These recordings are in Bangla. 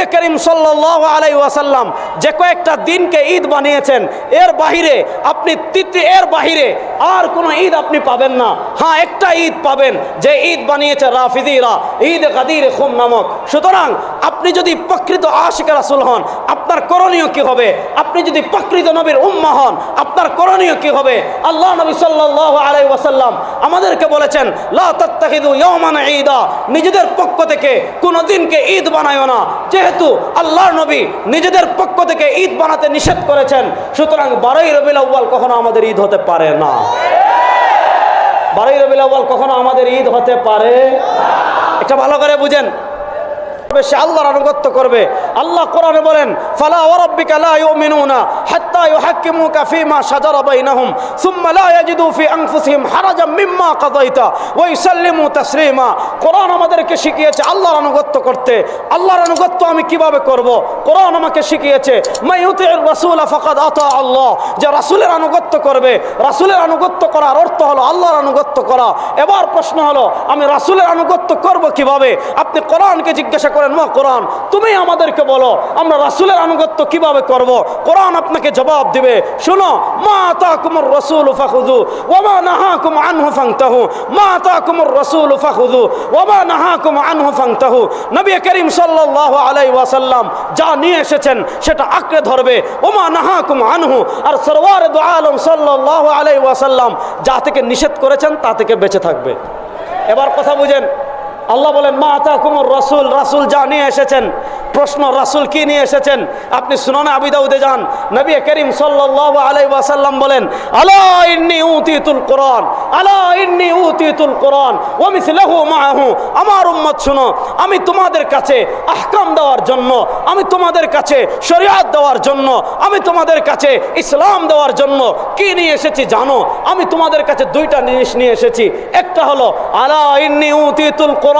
নবী করিম সাল্লাহ আলাই ওয়াসাল্লাম যে কয়েকটা দিনকে ঈদ বানিয়েছেন, এর বাহিরে আপনি তৃতীয় এর বাহিরে আর কোনো ঈদ আপনি পাবেন না। হ্যাঁ একটা ঈদ পাবেন, যে ঈদ বানিয়েছে রাফিদিরা ঈদ গাদির খুম নামক। সুতরাং আপনি যদি প্রকৃত আশিক রাসুল হন আপনার করণীয় কি হবে? আপনি যদি প্রকৃত নবীর উম্মা হন, আপনার করণীয় কি হবে? আল্লাহ নবী সাল্লাল্লাহু আলাইহি ওয়াসাল্লাম আমাদেরকে বলেছেন, লা তাত্তাখিদু ইয়াওমান ঈদা। নিজেদের পক্ষ থেকে কোনো দিনকে ঈদ বানায়ও না। যেহেতু আল্লাহর নবী নিজেদের পক্ষ থেকে ঈদ বানাতে নিষেধ করেছেন, সুতরাং বারোই রবিউল আউ্বাল কখনো আমাদের ঈদ হতে পারে না। বারোই রবিউল আউ্বাল কখনো আমাদের ঈদ হতে পারে একটা ভালো করে বুঝেন। সে আল্লাহর আনুগত্য করবে। আল্লাহ কোরআনে বলেন, ফালা ওরাব্বিকা লা ইউমিনুনা হাত্তা ইউহাক্কিমুকা ফীমা শাজারা বাইনাহুম, সুম্মা লা ইয়াজিদু ফি আনফুসিহিম হারাজাম মিম্মা কাযাইতা ওয়া ইউসাল্লিমু তাসলিমা। কোরআন আমাদেরকে শিখিয়েছে, আল্লাহর আনুগত্য করতে। আল্লাহর আনুগত্য আমি কীভাবে করব? কোরআন আমাকে শিখিয়েছে মা ইউতিউর রাসূল ফাকাদ আতা আল্লাহ। যে রাসূলের আনুগত্য করবে, রাসূলের আনুগত্য করার অর্থ হলো আল্লাহর আনুগত্য করা। এবার প্রশ্ন হলো, আমি রাসূলের আনুগত্য করব কীভাবে? আপনি কোরআনকে জিজ্ঞাসা করেন, মা কোরআন, তুমি আমাদেরকে বলো, আমরা রাসূলের আনুগত্য কীভাবে করব? কোরআন আপনাকে জবাব দিবে, শুনো, মা আতাকুমুর রাসূল ফাখুযু, ওয়া মা নাহাকুম আনহু ফান্তাহু মা আতাকুমুর রাসূল ফাখুযু। মা নাহাকুম আনহু ফান্তাহু। নবী করিম সাল্লাহ আলাই ওয়াসাল্লাম যা নিয়ে এসেছেন সেটা আঁকড়ে ধরবে। ওমা নাহাকুম আনহু। আর সরওয়ার দু আলম সাল্লাহ আলাই ওয়াসাল্লাম যা থেকে নিষেধ করেছেন তা থেকে বেঁচে থাকবে। এবার কথা বুঝেন। আল্লাহ বলেন, মা আতা কুমর রাসুল রাসুল যা নিয়ে এসেছেন, প্রশ্ন, রাসুল কি নিয়ে এসেছেন? আপনি সুনানে আবিদাউদে যান, নবী করিম সাল্লাল্লাহু আলাইহি ওয়াসাল্লাম বলেন, আলা ইন্নী উতিতুল কোরআন আলা ইন্নী উতিতুল কোরআন ওয়া মিসলাহু মাআহু আমার উম্মত শুনো, আমি তোমাদের কাছে আহকাম দেওয়ার জন্য, আমি তোমাদের কাছে শরিয়াত দেওয়ার জন্য, আমি তোমাদের কাছে ইসলাম দেওয়ার জন্য, কি নিয়ে এসেছি জানো? আমি তোমাদের কাছে দুইটা জিনিস নিয়ে এসেছি, একটা হলো, আলা ইন্নী উতিতুল কোরআন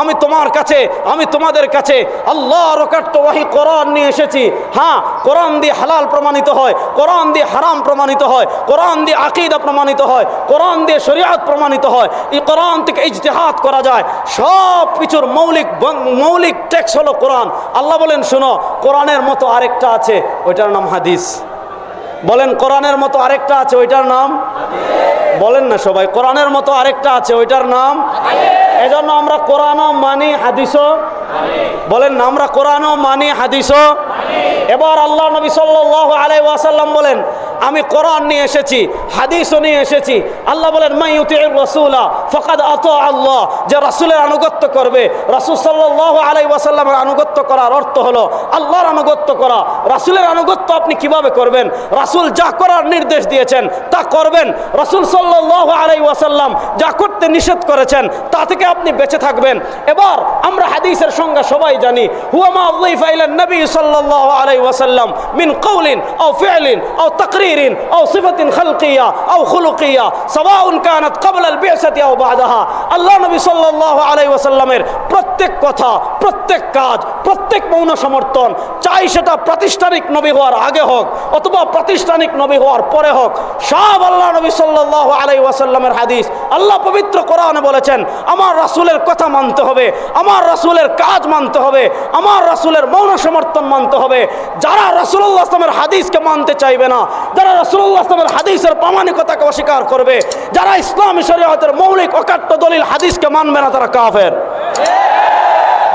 আমি তোমার কাছে, আমি তোমাদের কাছে আল্লাহ রকাট্ট ওয়াহি কোরআন নিয়ে এসেছি। হ্যাঁ কোরআন দিয়ে হালাল প্রমাণিত হয়, কোরআন দিয়ে হারাম প্রমাণিত হয়, কোরআন দিয়ে আকিদা প্রমাণিত হয়, কোরআন দিয়ে শরিয়াত প্রমাণিত হয়। এই কোরআন থেকে ইজতেহাত করা যায়। সব কিছুর মৌলিক মৌলিক টেক্স হলো কোরআন। আল্লাহ বলেন, শুনো, কোরআনের মতো আরেকটা আছে, ওইটার নাম হাদিস। বলেন, কোরআনের মতো আরেকটা আছে, ওইটার নাম? বলেন না সবাই, কোরআনের মতো আরেকটা আছে, ওইটার নাম? এজন্য আমরা কোরআনও মানি, হাদিসও বলেন, আমরা কোরআনও মানি, হাদিসও এবার আল্লাহ নবী সাল্লাহ আলাই ওয়াসাল্লাম বলেন আমি কোরআন নিয়ে এসেছি, হাদিসও নিয়ে এসেছি। আল্লাহ বলেন আল্লাহ। যে রাসূলের আনুগত্য করবে, রাসূল সাল্লাল্লাহু আলাই ওয়াসাল্লামের আনুগত্য করার অর্থ হলো আল্লাহর আনুগত্য করা। রাসূলের আনুগত্য আপনি কীভাবে করবেন? রাসূল যা করার নির্দেশ দিয়েছেন, তা করবেন। রাসূল সাল্লাল্লাহু আলাই ওয়াসাল্লাম যা করতে নিষেধ করেছেন, তা থেকে আপনি বেঁচে থাকবেন। এবার আমরা হাদিসের সংজ্ঞা সবাই জানি, হুয়া মা উযিফা ইলা নবী সাল্লাল্লাহু আলাই ওয়াসাল্লাম মিন কৌলিন ও ফেলিন ও আও তাকরীরিন আও সিফাতিন খালকিয়া আও খুলুকিয়া, সাওয়াউন কানাত ক্বাবলা আল বি'সাতি আও বা'দাহা। আল্লাহ নবী সাল্লাল্লাহু আলাইহি ওয়াসাল্লামের প্রত্যেক কথা, প্রত্যেক কাজ, প্রত্যেক মৌন সমর্থন চাই সেটা প্রাতিষ্ঠানিক নবী হওয়ার আগে হোক অথবা প্রাতিষ্ঠানিক নবী হওয়ার পরে হোক, সব আল্লাহ নবী সাল্লাল্লাহু আলাইহি ওয়াসাল্লামের হাদিস। আল্লাহ পবিত্র কোরআনে বলেছেন, আমার রাসূলের কথা মানতে হবে, আমার রাসূলের কাজ মানতে হবে, আমার রাসূলের মৌন সমর্থন মানতে হবে। যারা রাসূলুল্লাহ আসলামের হাদিসকে মানতে চাইবে না যারা রসুল্লাহামের হাদিসের প্রামাণিকতাকে অস্বীকার করবে, যারা ইসলামী শরীয়তের মৌলিক অকাট্য দলিল হাদিসকে মানবে না, তারা কাফের।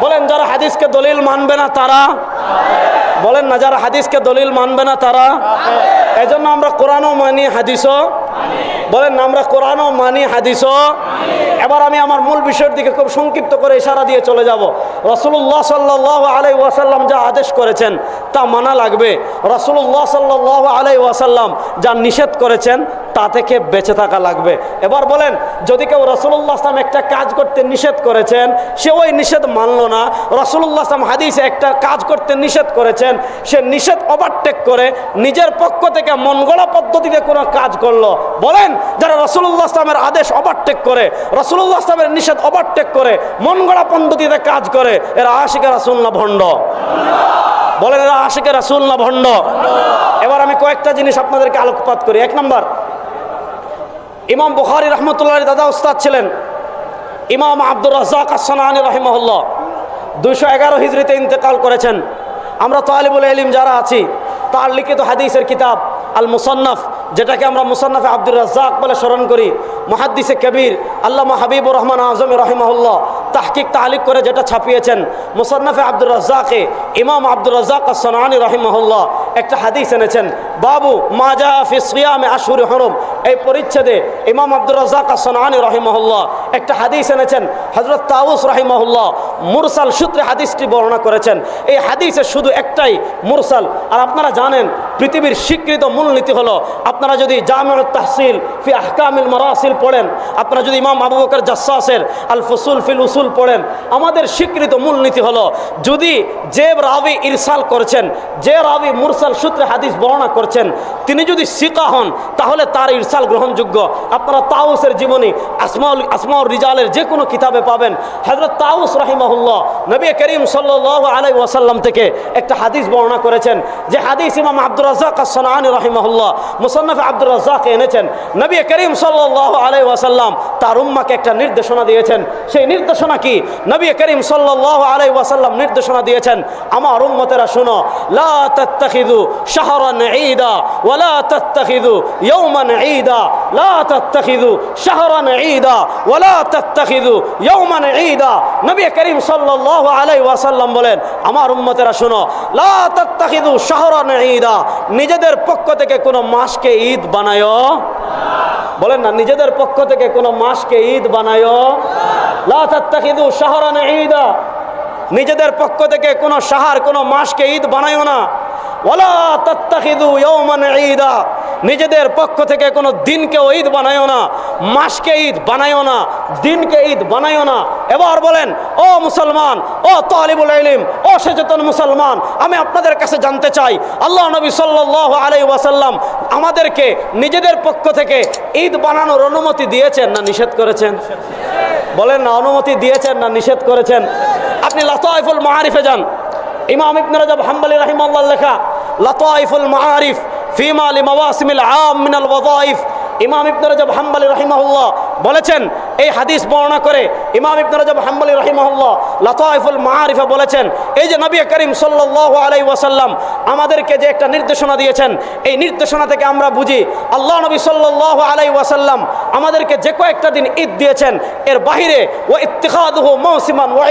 বলেন, যারা হাদিসকে দলিল মানবে না, তারা বলেন না, যারা হাদিসকে দলিল মানবে না, তারা এজন্য আমরা কোরআনও মানি, হাদিসও বলেন, আমরা কোরআনও মানি, হাদিসও। এবার আমি আমার মূল বিষয়ের দিকে খুব সংক্ষিপ্ত করে ইশারা দিয়ে চলে যাব। রসুল্লাহ সাল্লাহ আলাই ওয়াসাল্লাম যা আদেশ করেছেন, তা মানা লাগবে। রসুল্লাহ সাল্লাহ আলাই ওয়াসাল্লাম যা নিষেধ করেছেন, তা থেকে বেঁচে থাকা লাগবে। এবার বলেন, যদি কেউ রসুল্লাহ আসলাম একটা কাজ করতে নিষেধ করেছেন, সে ওই নিষেধ মানলো না। রসুল্লাহ আসলাম হাদিসে একটা কাজ করতে নিষেধ করেছেন, সে নিষেধ ওভারটেক করে নিজের পক্ষ থেকে মন গড়া পদ্ধতিতে কোনো কাজ করল। বলেন যারা রসুল্লাহ আসলামের আদেশ ওভারটেক করে রসুল্লাহ আসলামের নিষেধ ওভারটেক করে, মন গড়া পদ্ধতিতে কাজ করে, এরা আশিকা রাসুল না ভণ্ড? বলেন এরা আশিকা রাসুল না ভণ্ড? এবার আমি কয়েকটা জিনিস আপনাদেরকে আলোকপাত করি। এক নম্বর, ইমাম বুখারি রহমতুল্লাহ দাদা উস্তাদ ছিলেন, ইমাম আব্দুর রাজাক আসসানি রহিমহল্লা দুইশো এগারো হিজড়িতে ইন্তেকাল করেছেন। আমরা তালিবুল এলিম যারা আছি, তার লিখিত হাদিসের কিতাব আল মুসন্নফ যেটাকে আমরা মুসন্নফে আব্দুর রাজ্জাক বলে স্মরণ করি। মহাদ্দিসে কবির, আল্লামা হাবিবুর রহমান আজম রহিমাহুল্লাহ তাহকিক তালিক করে যেটা ছাপিয়েছেন। মুসন্নফে আব্দুর রাজ্জাকে ইমাম আব্দুর রাজ্জাক সনানি রহিমাহুল্লাহ একটা হাদিস এনেছেন। বাবু মাজা ফি সিয়ামে আশুর হরম। এই পরিচ্ছেদে ইমাম আব্দুর রাজ্জাক সনানি রহিমাহুল্লাহ একটা হাদিস এনেছেন। হজরত তাউস রহিমাহুল্লাহ মুরসাল সূত্রে হাদিসটি বর্ণনা করেছেন। এই হাদিসের শুধু একটাই মুরসাল। আর আপনারা জানেন, পৃথিবীর স্বীকৃত মূলনীতি হলো, আপনারা যদি জামিউল তাহসিল ফি আহকামিল মারাসিল পড়েন, আপনারা যদি ইমাম আবু বকর জাসাসের আল ফসুল ফিল উসুল পড়েন, আমাদের স্বীকৃত মূলনীতি হলো, যদি যে রাবি ইরসাল করছেন, যে রাবি মুরসাল সূত্রে হাদিস বর্ণনা করছেন, তিনি যদি সিকা হন, তাহলে তার ইরসাল গ্রহণযোগ্য। আপনারা তাউসের জীবনী আসমাউল আসমাউল রিজালের যে কোনো কিতাবে পাবেন। হজরত তাউস রাহিমাহুল্লাহ, নবী করিম সাল্লাহ ওয়াসাল্লাম থেকে একটা হাদিস বর্ণনা করেছেন। যে হাদিস ইমাম আব্দুর রাজ্জাক আসসালানি রহিমাহুল্লাহ, মুসন্নফ আব্দুর রাজ্জাকে এনেছেন। নবী করিম সাল্লাহ আলাই ওয়াসাল্লাম তার উম্মাকে একটা নির্দেশনা দিয়েছেন। সেই নির্দেশনা কি? নবী করিম সাল্লাহ আলাই ওয়াসাল্লাম নির্দেশনা দিয়েছেন, আমার উম্মতেরা শুনো, লা শাহরান ঈদা ওয়ালা তাত্তাখিদু ইয়াওমান ঈদা, লা তাত্তাখিদু শাহরান ঈদা ওয়ালা তাত্তাখিদু ইয়াওমান ঈদা। নবী করিম সাল্লাল্লাহু আলাইহি ওয়াসাল্লাম বলেন, আমার উম্মতেরা শুনো, লা তাত্তাখিদু শাহরান ঈদা, নিজেদের পক্ষ থেকে কোনো মাসকে ঈদ বানায় বলেন না, নিজেদের পক্ষ থেকে কোনো মাসকে ঈদ বানায় লা তাত্তাখিদু শাহরান ঈদা, নিজেদের পক্ষ থেকে কোনো সাহার কোনো মাসকে ঈদ বানায়ও না। ওলা তত্তাখিদু ইয়ৌমান ঈদা নিজেদের পক্ষ থেকে কোনো দিনকে ঈদ বানায়ও না, মাসকে ঈদ বানায়ও না, দিনকে ঈদ বানায়ও না। এবার বলেন, ও মুসলমান, ও তালিবুল ইলিম, ও সচেতন মুসলমান, আমি আপনাদের কাছে জানতে চাই, আল্লাহ নবী সাল্লাল্লাহু আলাইহি ওয়াসাল্লাম আমাদেরকে নিজেদের পক্ষ থেকে ঈদ বানানোর অনুমতি দিয়েছেন না নিষেধ করেছেন? বলেন না, অনুমতি দিয়েছেন না নিষেধ করেছেন। আপনি লাতাইফুল মাহারিফে যান। ইমাম ইবনে রাজব হাম্বলি রাহিমাহুল্লাহ লেখা, লাতাইফুল মাআরিফ ফিমা লিমাওয়াসিমিল আম মিনাল ওয়াযাইফ। ইমাম ইবনে রাজব হাম্বলি রাহিমাহুল্লাহ বলেছেন, এই হাদিস বর্ণনা করে ইমাম ইবনে রাজব হাম্বলি রাহিমাহুল্লাহ লাতাইফুল মাআরিফে বলেছেন, এই যে নবী করিম সাল্লাল্লাহু আলাইহি ওয়াসাল্লাম আমাদেরকে যে একটা নির্দেশনা দিয়েছেন, এই নির্দেশনা থেকে আমরা বুঝি আল্লাহ নবী সাল্লাল্লাহু আলাইহি ওয়াসাল্লাম আমাদেরকে যে কয়েকটা দিন ঈদ দিয়েছেন, এর বাহিরে ও ইত্তিখাদুহু মৌসিমান ওয়া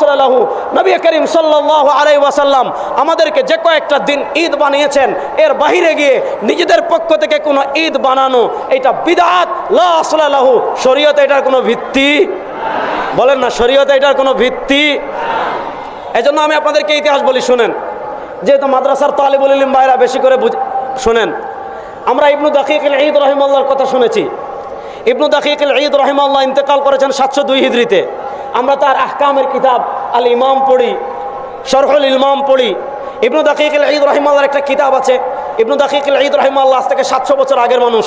সাল্লাল্লাহু নবী করিম সাল্লাল্লাহু আলাইহি ওয়াসাল্লাম আমাদেরকে যে কয়েকটা দিন ঈদ বানিয়েছেন, এর বাহিরে গিয়ে নিজেদের পক্ষ থেকে কোনো ঈদ বানানো, এটা বিদআত লা সাল্লাল্লাহু শরীয়তে এটার কোনো ভিত্তি? বলেন না, শরীয়তে এটার কোনো ভিত্তি? এজন্য আমি আপনাদেরকে ইতিহাস বলি, শুনেন। যেহেতু মাদ্রাসার তালিবুল ইলিম ভাইরা বেশি করে বুঝ, শুনেন। আমরা ইবনু দাকিক ঈদ রহিমাল্লাহর কথা শুনেছি। ইবনু দাকিক ঈদ রহিমাল্লাহ ইন্তেকাল করেছেন সাতশো দুই হিজড়িতে। আমরা তার আহকামের কিতাব আল ইমাম পড়ি, শরহুল ইলমাম পড়ি। ইবনু দাকিক ঈদ রহিমাল্লাহর একটা কিতাব আছে। ইবনু দাকিক ঈদ রহিমাল্লাহ আজ থেকে সাতশো বছর আগের মানুষ।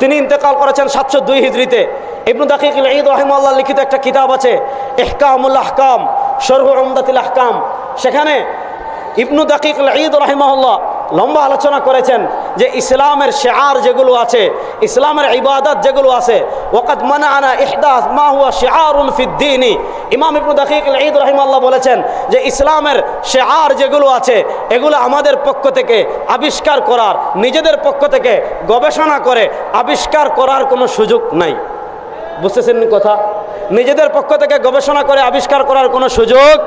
তিনি ইন্তেকাল করেছেন সাতশো দুই হিজড়িতে। ইবনু দাকিক ঈদ রহিমাল্লাহ লিখিত একটা কিতাব আছে এহকামুল আহকাম, শরহু উমদাতিল আহকাম। সেখানে ইবনু দাকিক ঈদ রহিমাহুল্লাহ লম্বা আলোচনা করেছেন যে ইসলামের শেয়ার যেগুলো আছে, ইসলামের ইবাদত যেগুলো আছে ওকাত মানা আনা ইহদাস মা হুয়া শেয়ারুন ফিদ্দিনী ইমাম ইবনু দাকিক ঈদ রহিমাল্লাহ বলেছেন যে ইসলামের শেয়ার যেগুলো আছে, এগুলো আমাদের পক্ষ থেকে আবিষ্কার করার, নিজেদের পক্ষ থেকে গবেষণা করে আবিষ্কার করার কোনো সুযোগ নাই। বুঝতেছেন কথা? নিজেদের পক্ষ থেকে গবেষণা করে আবিষ্কার করার কোনো সুযোগ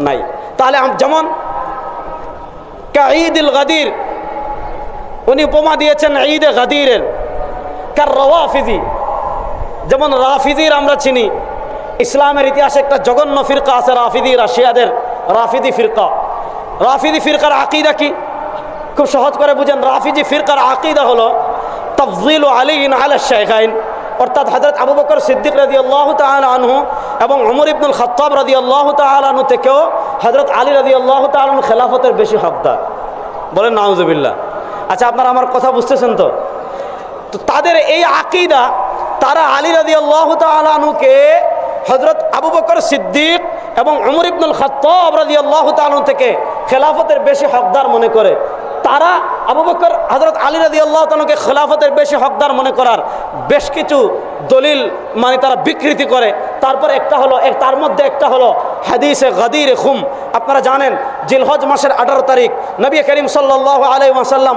নাই। তাহলে আম- যেমন ঈদ গাদির। উনি উপমা দিয়েছেন ঈদে গাদিরের। কার রওয়াফিজি। যেমন রাফিজির আমরা চিনি। ইসলামের ইতিহাসে একটা জঘন্য ফিরকা আছে রাফিদি রাশিয়াদের রাফিদি ফিরকা। রাফিদি ফিরকার আকিদা কি? খুব সহজ করে বুঝেন, রাফিজি ফিরকার আকিদা হলো তফজিল আলীন আল শেখাইন অর্থাৎ হজরত আবু বকর সিদ্দিক রাজি আল্লাহ আনহু এবং অমর ইবনুল খত্তাব রাজি আল্লাহ আনহু থেকেও হজরত আলী রাজি আল্লাহ তালু খেলাফতের বেশি হকদার। বলেন, নাউজুবিল্লাহ। আচ্ছা আপনারা আমার কথা বুঝতেছেন তো? তো তাদের এই আকিদা, তারা আলী রাজি আল্লাহ তালুকে হজরত আবু বকর সিদ্দিক এবং অমর ইবনুল খত্তাব রাজি আল্লাহ তালু থেকে খেলাফতের বেশি হকদার মনে করে। তারা আবু বকর হজরত আলী রাজি আল্লাহ তালকে খেলাফতের বেশি হকদার মনে করার বেশ কিছু দলিল মানে তারা বিকৃতি করে। তারপর একটা হলো, এক তার মধ্যে একটা হলো, হাদিসে গাদির খুম। আপনারা জানেন, জিলহজ মাসের আঠারো তারিখ, নবী করিম সাল্লাহ আলাই ওয়াসাল্লাম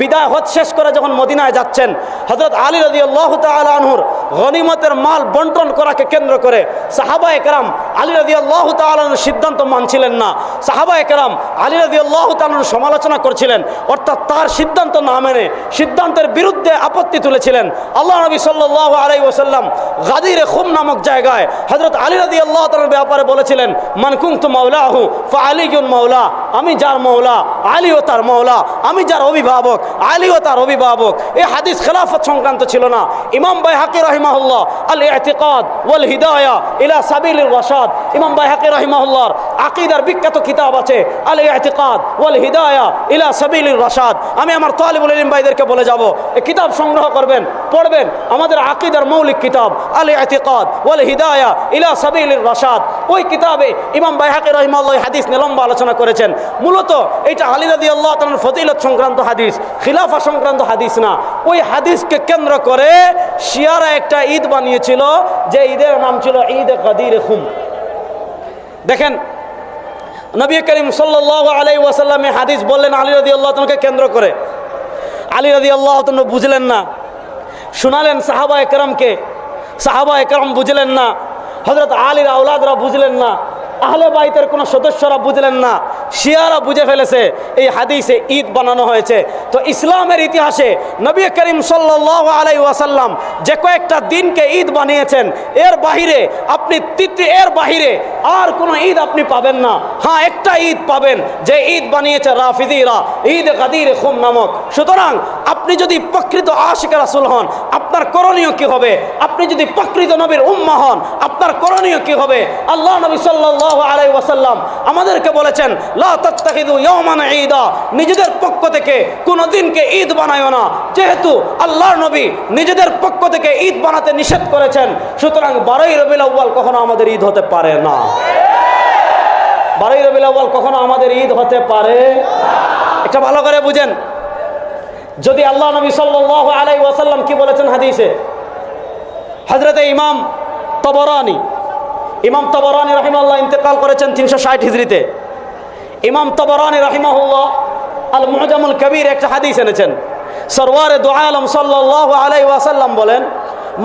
বিদায় হজ শেষ করে যখন মদিনায় যাচ্ছেন হজরত আলী রাজি আল্লাহ তালহুর গনিমতের মাল বন্টন করাকে কেন্দ্র করে সাহাবা একরাম আলী রাজি আল্লাহ তালুর সিদ্ধান্ত মানছিলেন না। সাহাবা একরাম আলী রাজি আল্লাহ তালুর সমালোচনা করছিলেন, অর্থাৎ তার সিদ্ধান্ত না মেনে সিদ্ধান্তের বিরুদ্ধে আপত্তি তুলেছিলেন। আল্লাহ নবী সাল্লাহ আলাই ওসাল্লাম গাদিরে খুম নামক জায়গায় হজরত আলী রাজি আল্লাহ তালুর ব্যাপারে বলেছিলেন মানকুং তু মাওলাহু ফা আলিগুন মাওলা, আমি যার মৌলা ও তার মৌলা আমি যার অভিভাবক, আলী ও তার অভিভাবক। এই হাদিস খেলাফত সংক্রান্ত ছিল না। ইমাম বাই হাকি রহিমাহুল্লাহ আল এতেকাদ ওয়াল হিদায়া ইলা সাবিল রসাদ ইমাম বাই হাকি রহিমাহুল্লাহর আকিদার বিখ্যাত কিতাব আছে আল এতেকাদ ওয়াল হিদায়া ইলা সাবিল রসাদ আমি আমার তালিবুল ইলিম ভাইদেরকে বলে যাব এই কিতাব সংগ্রহ করবেন, পড়বেন, আমাদের আকিদার মৌলিক কিতাব আল এতেকাদ ওয়াল হিদায়া ইলা সাবিল রসাদ ওই কিতাবে ইমাম বাই হাকি রহিমাল্লাহ হাদিস নিয়ে লম্বা আলোচনা করেছেন। মূলত এটা আলী রাদি আল্লাহ তালার ফজিলত সংক্রান্ত হাদিস, খিলাফা সংক্রান্ত হাদিস না। ওই হাদিসকে কেন্দ্র করে শিয়ারা একটা ঈদ বানিয়েছিল, যে ঈদের নাম ছিল ঈদ কাদির খুম দেখেন, নবী করিম সাল্লাহ আলাই ওয়াসাল্লামে হাদিস বললেন, আলী রদি আল্লাহ তালকে কেন্দ্র করে? আলী রদি আল্লাহ বুঝলেন না। শোনালেন সাহাবা একরমকে সাহাবা একরম বুঝলেন না। হজরত আলীর আউলাদরা বুঝলেন না। আহলে বাইতের কোনো সদস্যরা বুঝলেন না। শিয়ারা বুঝে ফেলেছে, এই হাদিসে ঈদ বানানো হয়েছে। তো ইসলামের ইতিহাসে নবী করিম সাল্লাহ আলাই ওয়াসাল্লাম যে কয়েকটা দিনকে ঈদ বানিয়েছেন, এর বাহিরে আপনি তৃতীয় এর বাহিরে আর কোনো ঈদ আপনি পাবেন না। হ্যাঁ একটা ঈদ পাবেন, যে ঈদ বানিয়েছে রাফিদিরা ঈদ গাদির খুম নামক। সুতরাং আপনি যদি প্রকৃত আশিক রাসুল হন, আপনার করণীয় কি হবে? আপনি যদি প্রকৃত নবীর উম্মা হন, আপনার করণীয় কি হবে? আল্লাহ নবী সাল্লাহ আলাই ওয়াসাল্লাম আমাদেরকে বলেছেন, লা তাত্তাখিদু ইয়াওমান ঈদা। নিজেদের পক্ষ থেকে কোনো দিনকে ঈদ বানায়ও না। যেহেতু আল্লাহ নবী নিজেদের পক্ষ থেকে ঈদ বানাতে নিষেধ করেছেন, সুতরাং বারোই রবিউল আউ্বাল কখনো আমাদের ঈদ হতে পারে না। বারোই রবিউল আউ্বাল কখনো আমাদের ঈদ হতে পারে একটা ভালো করে বুঝেন। যদি আল্লাহ নবী সাল্লাহ আলাই ওয়াসাল্লাম কি বলেছেন হাদিসে? হজরতে ইমাম তবরানি ইমাম তবরানি রহিমাল্লাহ ইন্তেকাল করেছেন তিনশো ষাট হিজড়িতে। ইমাম তবরানি রহিমাহুল্লাহ আল মুহজামুল কবির একটা হাদিস এনেছেন। সরওয়ারে দোয়া আলম সাল্লাহ আলাই ওয়াসাল্লাম বলেন,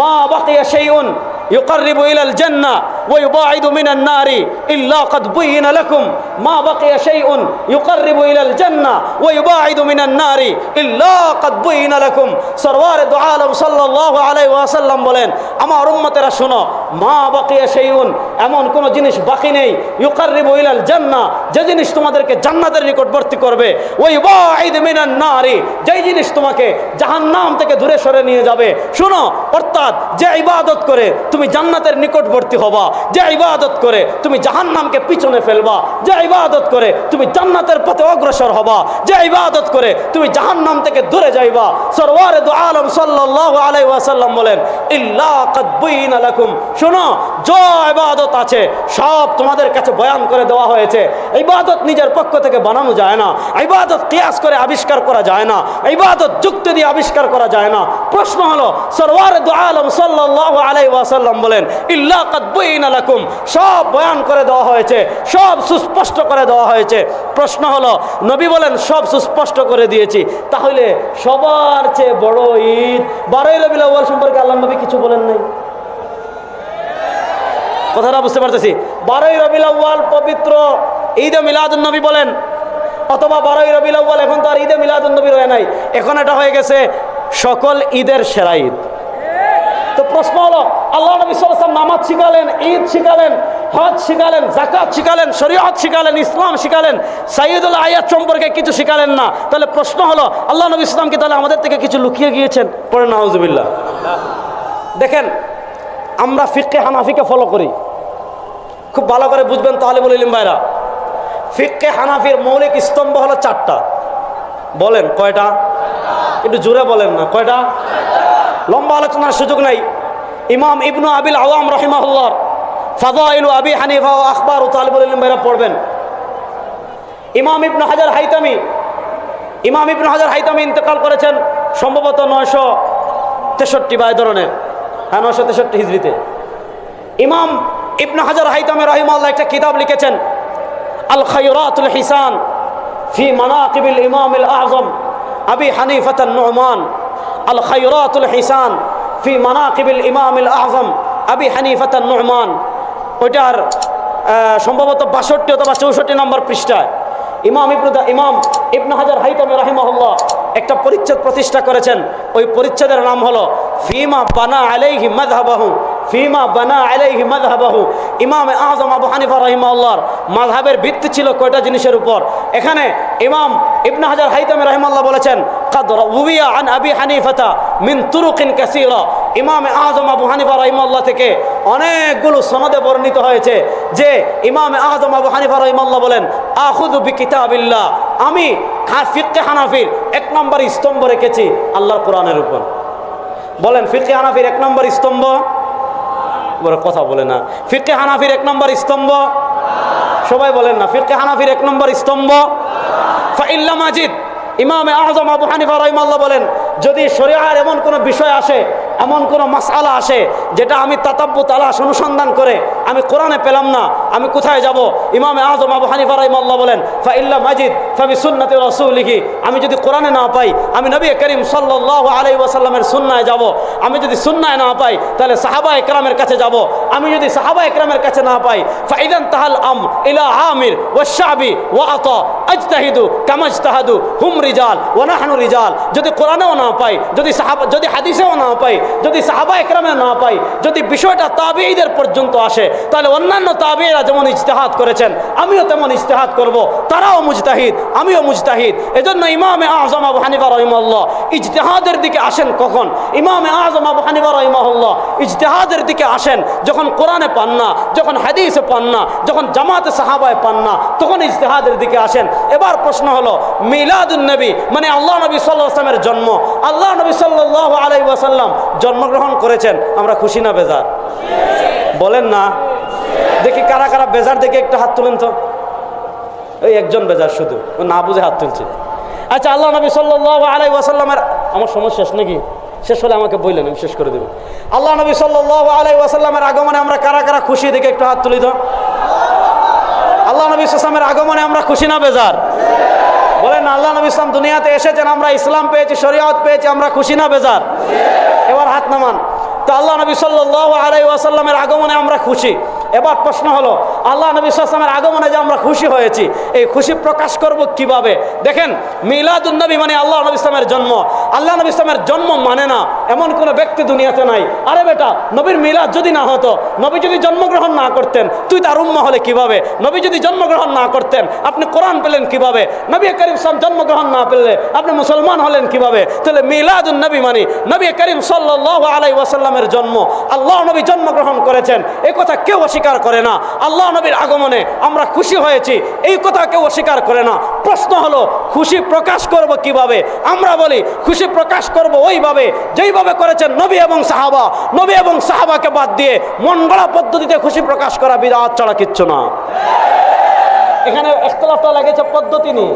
মা বাকিয়া সেইউন ইউকারিবু ইলাল জান্নাহ ويباعد من النار إلا قد بين لكم ما بقي شيء يقرب إلى الجنة ويباعد من النار إلا قد بين لكم সরওয়ারে দু আলম সাল্লাহ আলাই ওয়াসাল্লাম বলেন আমার উম্মতেরা শোনো মা বাকিয়া সেইউন এমন কোন জিনিস বাকি নেই ইউকারিবু ইলাল জান্নাহ যে জিনিস তোমাদেরকে জান্নাতের নিকটবর্তী করবে ওই ওয়াইদ মিনান নারি যেই জিনিস তোমাকে জাহান্নাম থেকে দূরে সরে নিয়ে যাবে শোনো অর্থাৎ যে ইবাদত করে তুমি জান্নাতের নিকটবর্তী হবা যে ইবাদত করে তুমি জাহান্নামকে পিছনে ফেলবা, যে ইবাদত করে তুমি জান্নাতের পথে অগ্রসর হবা, যে ইবাদত করে তুমি জাহান্নাম থেকে দূরে যাইবা। সরওয়ারে দু আলম সাল্লাহ আলাই ওয়াসাল্লাম বলেন, ইল্লা কাদ আলাকুম শোনো যা ইবাদত আছে, সব তোমাদের কাছে বয়ান করে দেওয়া হয়েছে। ইবাদত নিজের পক্ষ থেকে বানানো যায় না। ইবাদত কিয়াস করে আবিষ্কার করা যায় না। ইবাদত যুক্তি দিয়ে আবিষ্কার করা যায় না। প্রশ্ন হলো, সরওয়ারে দু আলম সাল্লাল্লাহু আলাইহি ওয়াসাল্লাম বলেন, ইল্লা কাদ বুইনা লাকুম। সব বয়ান করে দেওয়া হয়েছে, সব সুস্পষ্ট করে দেওয়া হয়েছে। প্রশ্ন হলো, নবী বলেন, সব সুস্পষ্ট করে দিয়েছি। তাহলে সবার চেয়ে বড় ঈদ বারোই আউয়াল সম্পর্কে আল্লাহ নবী কিছু বলেন নাই। কথাটা বুঝতে পারতেছি। বারোই রবিউল আউয়াল পবিত্র ঈদে মিলাদুন নবী বলেন, অথবা বারোই রবিউল আউয়াল এখন তো আর ঈদে মিলাদুন নবী রয়ে নাই, এখন এটা হয়ে গেছে সকল ঈদের সেরা ঈদ। তো প্রশ্ন হলো, আল্লাহ নবী নামাজ শিখালেন, ঈদ শিখালেন, হজ শিখালেন জাকাত শিখালেন, শরীয়ত শিখালেন, ইসলাম শিখালেন সাইদুল আয়াত সম্পর্কে কিছু শিখালেন না। তাহলে প্রশ্ন হলো, আল্লাহ নবী ইসলামকে তাহলে আমাদের থেকে কিছু লুকিয়ে গিয়েছেন? পরে নাউজুবিল্লাহ। দেখেন, আমরা ফিক্কে হানাফিকে ফলো করি। খুব ভালো করে বুঝবেন তাহলে বলিলিম ভাইরা। ফিক্কে হানাফির মৌলিক স্তম্ভ হলো চারটা। বলেন, কয়টা? একটু জোরে বলেন না, কয়টা? লম্বা আলোচনার সুযোগ নাই। ইমাম ইবনু আবিল আওয়াম রহিমাহুল্লাহ ফাজাইলু আবি হানিফা ও আখবর ও তালিবুল ইলম ভাইরা, পড়বেন। ইমাম ইবনু হাজার হাইতামি, ইমাম ইবনে হাজার হাইতামি ইন্তেকাল করেছেন সম্ভবত নয়শো তেষট্টি বা এ ধরনের। হ্যাঁ নয়শো তেষট্টি হিজড়িতে। ইমাম ইবনে হাজার হাইতামে রহিমাল্লাহ একটা কিতাব লিখেছেন, আল খায়রাতুল হিসান ফি মানাকিবিল ইমাম আজম, আবি হানিফাত নুমান আল খায়রাতুল হিসান ফি মানাকিবিল ইমাম আজম, আবি হানিফাত নুমান ওইটার সম্ভবত বাষট্টি অথবা চৌষট্টি নম্বর পৃষ্ঠায় ইমাম ইবনুদা ইমাম ইবনে হাজার হাইতামে রাহিমাহুল্লাহ একটা পরিচ্ছেদ প্রতিষ্ঠা করেছেন। ওই পরিচ্ছেদের নাম হলো, ফিমা বানা আলাইহি মাযহাবাহু ফিমা বানা আলাইহি মাযহাবাহু ইমাম আযম আবু হানিফা রাহিমাহুল্লাহর মাযহাবের ভিত্তি ছিল কয়টা জিনিসের উপর এখানে ইমাম ইবনে হাজার হাইতামে রাহিমাহুল্লাহ বলেছেন قد روي عن ابي حنيفه من طرق كثيره ইমাম আজম আবু হানিফা রহিমাল্লাহ থেকে অনেকগুলো সনদে বর্ণিত হয়েছে যে ইমাম আজম আবু হানিফা রহিমাল্লাহ বলেন আখুদু বি কিতাবিল্লাহ আমি ফিক্কে হানাফির এক নম্বর স্তম্ভ রেখেছি আল্লাহর কোরআনের উপর বলেন ফিক্কে হানাফির এক নম্বর স্তম্ভ কথা বলে না। ফিক্কে হানাফির এক নম্বর স্তম্ভ। সবাই বলেন না ফিক্কে হানাফির এক নম্বর স্তম্ভ। ফাইল্লা মাজিদ, ইমামে আজম আবু হানিফা রহিমাল্লাহ বলেন, যদি শরিয়ার এমন কোনো বিষয় আসে, এমন কোনো মাসালা আসে, যেটা আমি তাতাব্বু তালাশ অনুসন্ধান করে আমি কোরআনে পেলাম না, আমি কোথায় যাব? ইমামে আজম আবু হানিফা রহিমাল্লাহ বলেন, ফাইল্লা মাজিদ, ফাবি সুন্নতি রসুলিহি আমি যদি কোরআনে না পাই, আমি নবী করিম সাল্লাহ আলাই ওয়াসাল্লামের সুন্নায় যাব। আমি যদি সুন্নায় না পাই, তাহলে সাহাবা একরামের কাছে যাব। আমি যদি সাহাবা একরামের কাছে না পাই, ফাইদান তাহাল আম ইলা আমির ওয়াশাবি ওয়া আতা, আজতাহিদু কামাজতাহাদু হুম রিজাল ওয়া নাহনু রিজাল। যদি কোরআনেও না পাই, যদি সাহাবা, যদি হাদিসেও না পাই, যদি সাহাবা একরামে না পাই, যদি বিষয়টা তাবিঈদের পর্যন্ত আসে, তাহলে অন্যান্য তাবিঈরা যেমন ইজতেহাদ করেছেন, আমিও তেমন ইজতেহাদ করব। তারাও মুজতাহিদ, আমিও মুজতাহিদ। এজন্য ইমামে আজম আবু হানিফা রহিমাল্লাহ ইজতেহাদের দিকে আসেন কখন? ইমামে আজম আবু হানিফা রহিমাহুল্লাহ, ইজতেহাদের দিকে আসেন যখন কোরআনে পান না, যখন হাদিসে পান না, যখন জামাতে সাহাবায় পান না, তখন ইজতেহাদের দিকে আসেন। এবার প্রশ্ন হলো, মিলাদুন নবী মানে আল্লাহ নবী সাল্লাহ জন্ম, আল্লাহ নবী সাল্লাহ আলাই ওয়াসাল্লাম জন্মগ্রহণ করেছেন, আমরা খুশি না বেজার? বলেন না। দেখি কারা কারা বেজার, দেখে একটু হাত তুলেন তো। ওই একজন বেজার শুধু, ও না বুঝে হাত তুলছে। আচ্ছা আল্লাহ নবী সাল্লাহ আলাই ওয়াসাল্লামের আমার সময় শেষ নাকি? শেষ হলে আমাকে বললেন, আমি শেষ করে দেবো। আল্লাহ নবী সাল্লাহ আলাই ওয়াসাল্লামের আগমনে আমরা কারা কারা খুশি? দেখে একটু হাত তুলি তো। আল্লাহ নবী ইসলামের আগমনে আমরা খুশি না বেজার? বলেন, আল্লাহ নবী ইসলাম দুনিয়াতে এসেছেন, আমরা ইসলাম পেয়েছি, শরিয়ত পেয়েছি, আমরা খুশি না বেজার? এবার হাত নামান। তো আল্লাহ নবী সাল্লাহ আলাই ওয়াসাল্লামের আগমনে আমরা খুশি। এবার প্রশ্ন হলো, আল্লাহ নবী সাল্লামের আগমনে যে আমরা খুশি হয়েছি, এই খুশি প্রকাশ করব কীভাবে? দেখেন মিলাদুল নবী মানে আল্লাহ নবী ইসলামের জন্ম। আল্লাহ নবী ইসলামের জন্ম মানে না, এমন কোনো ব্যক্তি দুনিয়াতে নাই। আরে বেটা, নবীর মিলাদ যদি না হতো, নবী যদি জন্মগ্রহণ না করতেন, তুই তার উম্মা হলে কীভাবে? নবী যদি জন্মগ্রহণ না করতেন, আপনি কোরআন পেলেন কীভাবে? নবী করিম ইসলাম জন্মগ্রহণ না পেলে আপনি মুসলমান হলেন কীভাবে? তাহলে মিলাদুল নবী মানে নবী করিম সাল্লাহ আলাই ওয়াসাল্লামের জন্ম। আল্লাহ নবী জন্মগ্রহণ করেছেন। এই কথা কেউ অস্বীকার করে না। আল্লাহ নবীর আগমনে আমরা খুশি হয়েছি। এই কথা কেউ অস্বীকার করে না। প্রশ্ন হলো, খুশি প্রকাশ করব কীভাবে? আমরা বলি, খুশি প্রকাশ করব ওইভাবে, যেইভাবে করেছেন নবী এবং সাহাবা। নবী এবং সাহাবাকে বাদ দিয়ে মন গড়া পদ্ধতিতে খুশি প্রকাশ করা বিরাট ছাড়া কিচ্ছু না। এখানে একতলাফটা লাগেছে পদ্ধতি নিয়ে।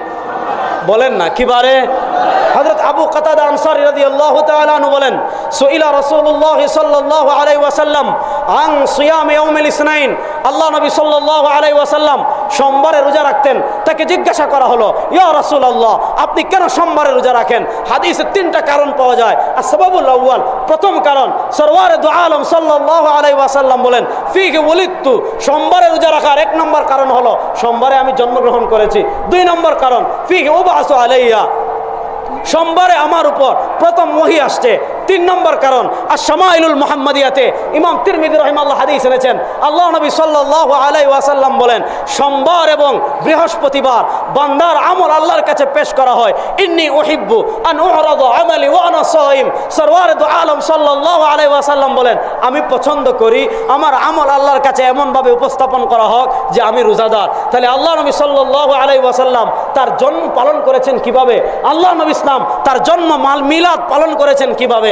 বলেন না কিবারে হযরত আবু কাতাদা আনসারী রাদিয়াল্লাহু তাআলা আনহু বলেন, সুইলা রাসূলুল্লাহ সাল্লাল্লাহু আলাইহি ওয়াসাল্লাম আন সিয়াম ইয়াউমিল ইসনাইন। আল্লাহ নবী সাল্লাল্লাহু আলাইহি ওয়াসাল্লাম সোমবারে রোজা রাখতেন। তাকে জিজ্ঞাসা করা হলো, ইয়া রাসূলুল্লাহ, আপনি কেন সোমবারে রোজা রাখেন? হাদিসে তিনটা কারণ পাওয়া যায়। আর সবাবুল প্রথম কারণ সরওয়ারে দু আলম সাল্লাল্লাহু আলাইহি ওয়াসাল্লাম বলেন, ফিহি ওয়ালিদতু সোমবারে রোজা রাখার এক নম্বর কারণ হলো, সোমবারে আমি জন্মগ্রহণ করেছি। দুই নম্বর কারণ, ফিহি উবাসু আলাইয়া। সোমবারে আমার উপর প্রথম মহি আসছে। তিন নম্বর কারণ আর শামাইলুল মোহাম্মদিয়াতে ইমাম তিরমিদি রহিমাল্লাহ হাদিস এনেছেন, আল্লাহ নবী সাল্লাহ আলাই ওয়াসাল্লাম বলেন, সোমবার এবং বৃহস্পতিবার বান্দার আমল আল্লাহর কাছে পেশ করা হয়। ইন্নি ওহিব্বু আন আমালি ওয়া আনা সাইম। সরওয়ার আলম সাল্লাল্লাহু আলাই ওয়াসাল্লাম বলেন, আমি পছন্দ করি আমার আমল আল্লাহর কাছে এমনভাবে উপস্থাপন করা হোক যে আমি রোজাদার। তাহলে আল্লাহ নবী সাল্লাল্লাহু আলাই ওয়াসাল্লাম তার জন্ম পালন করেছেন কীভাবে? আল্লাহ নবী ইসলাম তার জন্ম মাল মিলাদ পালন করেছেন কীভাবে?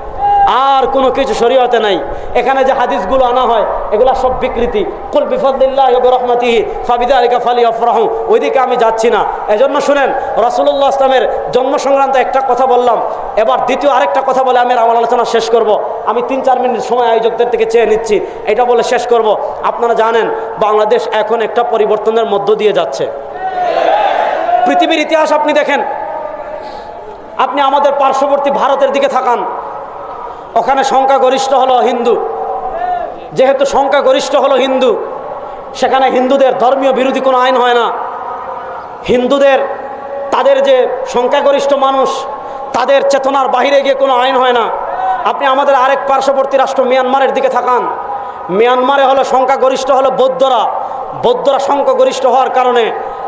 আর কোনো কিছু শরীয়তে নাই। এখানে যে হাদিসগুলো আনা হয়, এগুলা সব বিকৃতি। কুল বিফদিল্লাহ রহমতিহি ফাবিদা আলিকা ফালি আফরাহু ওইদিকে আমি যাচ্ছি না। এজন্য শুনেন রসুল্লাহ আসলামের জন্ম সংক্রান্ত একটা কথা বললাম। এবার দ্বিতীয় আরেকটা কথা বলে আমি আমার আলোচনা শেষ করব। আমি তিন চার মিনিট সময় আয়োজকদের থেকে চেয়ে নিচ্ছি। এটা বলে শেষ করব। আপনারা জানেন, বাংলাদেশ এখন একটা পরিবর্তনের মধ্য দিয়ে যাচ্ছে। পৃথিবীর ইতিহাস আপনি দেখেন। আপনি আমাদের পার্শ্ববর্তী ভারতের দিকে থাকান। ওখানে সংখ্যাগরিষ্ঠ হলো হিন্দু। যেহেতু সংখ্যাগরিষ্ঠ হলো হিন্দু, সেখানে হিন্দুদের ধর্মীয় বিরোধী কোনো আইন হয় না। হিন্দুদের, তাদের যে সংখ্যাগরিষ্ঠ মানুষ, তাদের চেতনার বাহিরে গিয়ে কোনো আইন হয় না। আপনি আমাদের আরেক পার্শ্ববর্তী রাষ্ট্র মিয়ানমারের দিকে থাকান। মিয়ানমারে হলো সংখ্যাগরিষ্ঠ হলো বৌদ্ধরা। বৌদ্ধরা সংখ্যাগরিষ্ঠ হওয়ার কারণে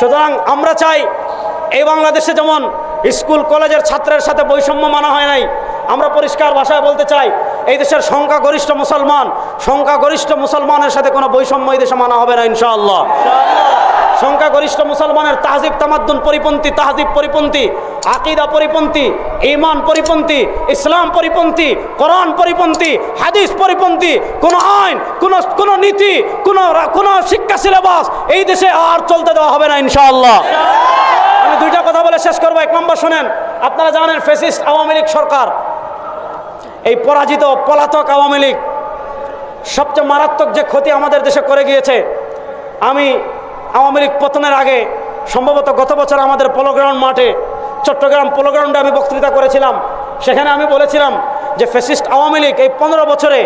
সুতরাং আমরা চাই এই বাংলাদেশে যেমন স্কুল, কলেজের ছাত্রের সাথে বৈষম্য মানা হয় নাই, আমরা পরিষ্কার ভাষায় বলতে চাই, এই দেশের সংখ্যাগরিষ্ঠ মুসলমান, সংখ্যাগরিষ্ঠ মুসলমানের সাথে কোনো বৈষম্য এই দেশে মানা হবে না, ইনশাআল্লাহ। সংখ্যাগরিষ্ঠ মুসলমানের তাহজিব তামাদ্দুন পরিপন্থী, তাহজিব পরিপন্থী, আকিদা পরিপন্থী ইমান পরিপন্থী, ইসলাম পরিপন্থী, কোরআন পরিপন্থী, হাদিস পরিপন্থী, কোনো আইন, কোনো কোনো নীতি, কোনো কোনো শিক্ষা সিলেবাস এই দেশে আর চলতে দেওয়া হবে না ইনশাআল্লাহ। আমি দুইটা কথা বলে শেষ করব। এক নম্বর শোনেন, আপনারা জানেন ফেসিস্ট আওয়ামী লীগ সরকার। এই পরাজিত পলাতক আওয়ামী লীগ সবচেয়ে মারাত্মক যে ক্ষতি আমাদের দেশে করে গিয়েছে। আমি আওয়ামী লীগ পতনের আগে সম্ভবত গত বছর আমাদের পোলো গ্রাউন্ড মাঠে, চট্টগ্রাম পোলো গ্রাউন্ডে আমি বক্তৃতা করেছিলাম। সেখানে আমি বলেছিলাম যে ফেসিস্ট আওয়ামী লীগ এই পনেরো বছরে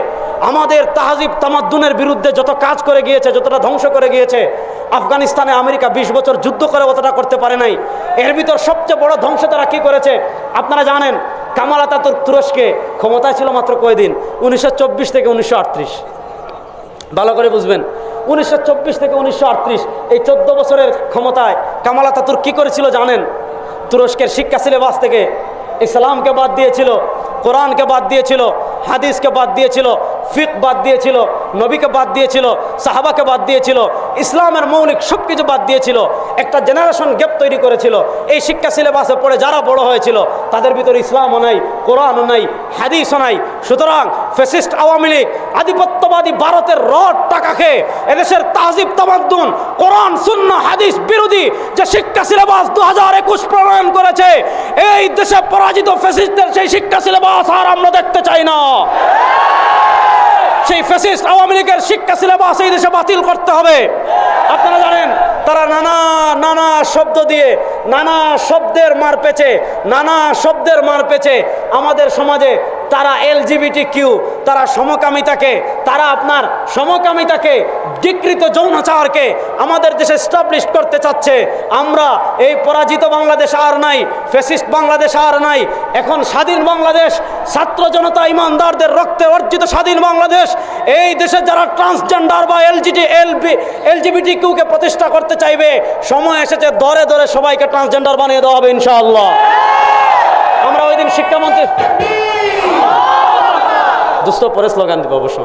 আমাদের তাহাজিব তামাদ্দুনের বিরুদ্ধে যত কাজ করে গিয়েছে, যতটা ধ্বংস করে গিয়েছে, আফগানিস্তানে আমেরিকা বিশ বছর যুদ্ধ করে অতটা করতে পারে নাই। এর ভিতর সবচেয়ে বড় ধ্বংস তারা কী করেছে? আপনারা জানেন, কামাল আতাতুর্ক তুরস্কে ক্ষমতায় ছিল মাত্র কয়দিন? উনিশশো চব্বিশ থেকে উনিশশো আটত্রিশ। ভালো করে বুঝবেন। উনিশশো চব্বিশ থেকে উনিশশো আটত্রিশ, এই চোদ্দ বছরের ক্ষমতায় কামাল তাতুর কী করেছিল জানেন? তুরস্কের শিক্ষা সিলেবাস থেকে ইসলামকে বাদ দিয়েছিল, কোরআনকে বাদ দিয়েছিল, হাদিসকে বাদ দিয়েছিল ফিক বাদ দিয়েছিল, নবীকে বাদ দিয়েছিল, সাহাবাকে বাদ দিয়েছিল, ইসলামের মৌলিক সব কিছু বাদ দিয়েছিল, একটা জেনারেশন গ্যাপ তৈরি করেছিল, এই শিক্ষা সিলেবাসে পড়ে যারা বড় হয়েছিল, তাদের ভিতরে ইসলামও নাই, কোরআনও নাই, হাদিসও নাই। সুতরাং ফেসিস্ট আওয়ামী লীগ আধিপত্যবাদী ভারতের রড টাকা খেয়ে এদেশের তাহজিব তামাদ্দুন, কোরআন শূন্য হাদিস বিরোধী যে শিক্ষা সিলেবাস দু হাজার একুশ প্রণয়ন করেছে, এই দেশে পরাজিত ফেসিস্টদের সেই শিক্ষা সিলেবাস আর আমরা দেখতে চাই না। সেই ফেসিস্ট আওয়ামী লীগের শিক্ষা সিলেবাস এই দেশে বাতিল করতে হবে। আপনারা জানেন, তারা নানা নানা শব্দ দিয়ে, নানা শব্দের মার পেছে নানা শব্দের মার পেছে আমাদের সমাজে তারা এলজিবিটি কিউ তারা সমকামিতাকে, তারা আপনার সমকামিতাকে ডিকৃত যৌনাচারকে আমাদের দেশে স্টাবলিশ করতে চাচ্ছে। আমরা এই পরাজিত বাংলাদেশ আর নাই ফেসিস্ট বাংলাদেশ আর নাই, এখন স্বাধীন বাংলাদেশ, ছাত্র জনতা ইমানদারদের রক্তে অর্জিত স্বাধীন বাংলাদেশ, এই দেশে যারা ট্রান্সজেন্ডার বা এলজিটি, এলবি এলজিবিটি কিউকে প্রতিষ্ঠা করতে চাইবে, সময় এসেছে, দরে দরে সবাইকে ট্রান্সজেন্ডার বানিয়ে দেওয়া হবে ইনশাআল্লাহ। আমরা ওই দিন শিক্ষামন্ত্রী দুস্থ পরে স্লোগান দিব অবশ্য।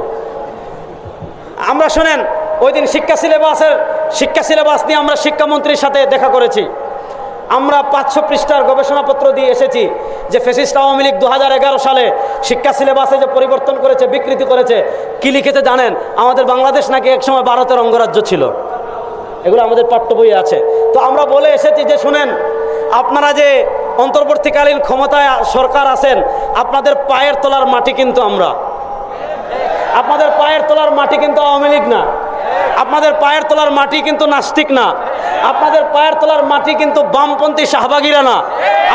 আমরা শোনেন, ওই দিন শিক্ষা সিলেবাসের শিক্ষা সিলেবাস নিয়ে আমরা শিক্ষামন্ত্রীর সাথে দেখা করেছি। আমরা পাঁচশো পৃষ্ঠার গবেষণাপত্র দিয়ে এসেছি যে ফেসিস্ট আওয়ামী লীগ দু হাজার এগারো সালে শিক্ষা সিলেবাসে যে পরিবর্তন করেছে, বিকৃতি করেছে, কি লিখেছে জানেন? আমাদের বাংলাদেশ নাকি একসময় ভারতের অঙ্গরাজ্য ছিল। এগুলো আমাদের পাঠ্য বইয়ে আছে। তো আমরা বলে এসেছি যে, শুনেন, আপনারা যে অন্তর্বর্তীকালীন ক্ষমতায় সরকার আছেন, আপনাদের পায়ের তোলার মাটি কিন্তু আমরা। আপনাদের পায়ের তোলার মাটি কিন্তু আওয়ামী লীগ না। আপনাদের পায়ের তোলার মাটি কিন্তু নাস্তিক না। আপনাদের পায়ের তোলার মাটি কিন্তু বামপন্থী শাহবাগিরা না।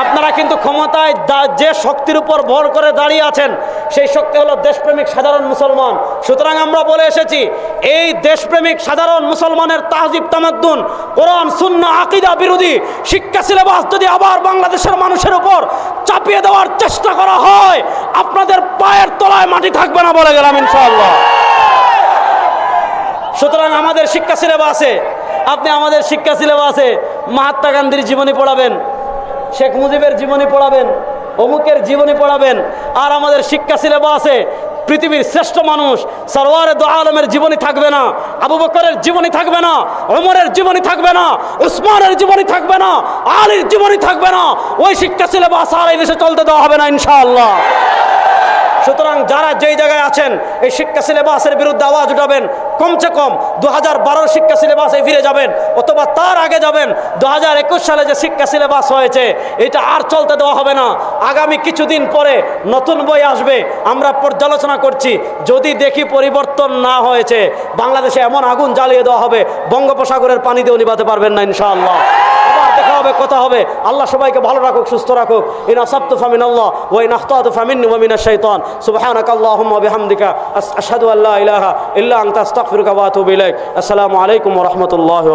আপনারা কিন্তু ক্ষমতায় যে শক্তির উপর ভর করে দাঁড়িয়ে আছেন সেই শক্তি হলো দেশপ্রেমিক সাধারণ মুসলমান। সুতরাং আমরা বলে এসেছি, এই দেশপ্রেমিক সাধারণ মুসলমানের তাহজিব তামাদ্দুন, কোরআন শূন্য আকিদা বিরোধী শিক্ষা সিলেবাস যদি আবার বাংলাদেশের মানুষের উপর চাপিয়ে দেওয়ার চেষ্টা করা হয়, আপনাদের পায়ের তলায় মাটি থাকবে না বলে গেলাম ইনশাআল্লাহ। সুতরাং আমাদের শিক্ষা সিলেবাসে, আপনি আমাদের শিক্ষা সিলেবাসে মহাত্মা গান্ধীর জীবনী পড়াবেন, শেখ মুজিবের জীবনী পড়াবেন অমুকের জীবনী পড়াবেন, আর আমাদের শিক্ষা সিলেবাসে পৃথিবীর শ্রেষ্ঠ মানুষ, সরওয়ারে দো আলমের জীবনী থাকবে না, আবু বকরের জীবনী থাকবে না, ওমরের জীবনী থাকবে না, উসমানের জীবনী থাকবে না, আলীর জীবনী থাকবে না, ওই শিক্ষা সিলেবাস আর এই দেশে চলতে দেওয়া হবে না ইনশাআল্লাহ। সুতরাং যারা যেই জায়গায় আছেন, এই শিক্ষা সিলেবাসের বিরুদ্ধে আওয়াজ উঠাবেন, কমসে কম দু হাজার শিক্ষা সিলেবাসে ফিরে যাবেন, অথবা তার আগে যাবেন দু হাজার একুশ সালে যে শিক্ষা সিলেবাস হয়েছে, এটা আর চলতে দেওয়া হবে না। আগামী কিছুদিন পরে নতুন বই আসবে, আমরা পর্যালোচনা করছি, যদি দেখি পরিবর্তন না হয়েছে, বাংলাদেশে এমন আগুন জ্বালিয়ে দেওয়া হবে, বঙ্গোপসাগরের পানি দিয়েও নিবাতে পারবেন না, ইনশাআল্লাহ। হবে, কথা হবে। আল্লাহ সবাইকে ভালো রাখুক, সুস্থ রাখুক। ইন ফামিন আল্লাহ ওয়া ইন আখতাতু ফামিন্নি ওয়া সুবহানাক আল্লাহুম্মা বিহামদিকা আশহাদু আল্লা ইলাহা ইল্লা আনতা, আস্তাগফিরুকা ওয়া আতুবু ইলাইক। আসসালামু আলাইকুম ওয়া রাহমাতুল্লাহি